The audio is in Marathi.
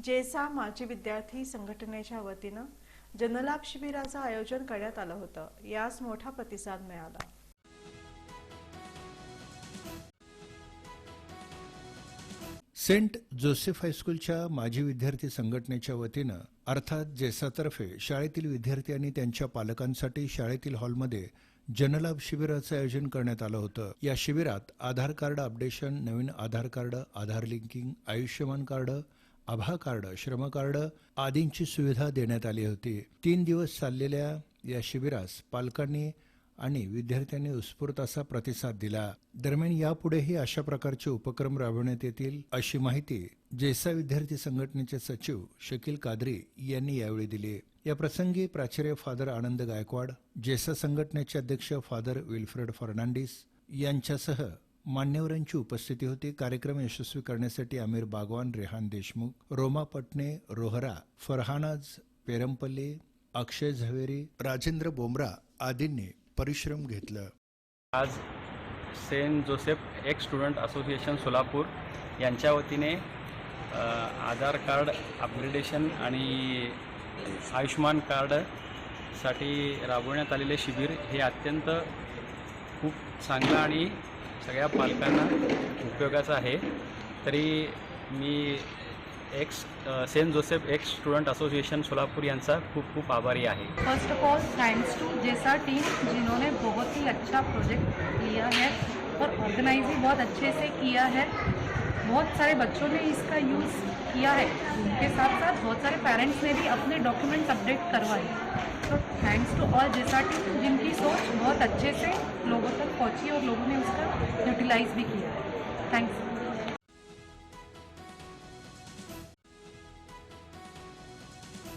जेसा माजी विद्यार्थी संघटनेच्या वतीनं जनलाभ शिबिराचं आयोजन करण्यात आलं होतं. यास मोठा प्रतिसाद मिळाला. सेंट जोसेफ हायस्कूलच्या माजी विद्यार्थी संघटनेच्या वतीनं अर्थात जेसातर्फे शाळेतील विद्यार्थी आणि त्यांच्या पालकांसाठी शाळेतील हॉलमध्ये जनलाभ शिबिराचं आयोजन करण्यात आलं होतं. या शिबिरात आधार कार्ड अपडेशन नवीन Aadhaar card Aadhaar linking Ayushman card आभा कार्ड श्रम कार्ड आदींची सुविधा देण्यात आली होती. तीन दिवस चाललेल्या या शिबिरास पालकांनी आणि विद्यार्थ्यांनी उत्स्फूर्त असा प्रतिसाद दिला. दरम्यान यापुढेही अशा प्रकारचे उपक्रम राबवण्यात येतील अशी माहिती जेसा विद्यार्थी संघटनेचे सचिव शकील कादरी यांनी यावेळी दिली. या प्रसंगी प्राचार्य फादर आनंद गायकवाड जेसा संघटनेचे अध्यक्ष फादर विल्फ्रेड फर्नांडिस यांच्यासह मान्यवरांची उपस्थिती होती. कार्यक्रम यशस्वी करण्यासाठी आमिर बागवान रेहान देशमुख रोमा पटणे रोहरा फरहानाज पेरमपल्ली अक्षय झवेरी राजेंद्र बोमरा आदींनी परिश्रम घेतलं. आज saint Joseph ex student association Solapur यांच्या वतीने आधार कार्ड अपग्रेडेशन आणि आयुष्मान कार्डसाठी राबवण्यात आलेले शिबिर हे अत्यंत खूप चांगलं आणि सगळ्या पालकांना उपयोगाचं आहे. तरी मी ex saint Joseph ex student association Solapur खूप खूप आभारी आहे. First of all thanks to जैसा टीम जिन्होंने बहुत ही अच्छा प्रोजेक्ट लिया है और ऑर्गेनाइज भी बहुत अच्छे से किया है। बहुत सारे बच्चों ने इसका यूज़ किया है। उनके साथ साथ बहुत सारे पेरेंट्स ने भी अपने डॉक्यूमेंट्स अपडेट करवाए। तो थैंक्स टू ऑल जैसा टीम जिनकी सोच बहुत अच्छे से लोगों अच्छी और लोगों ने उसका यूटिलाइज भी किया थैंक्स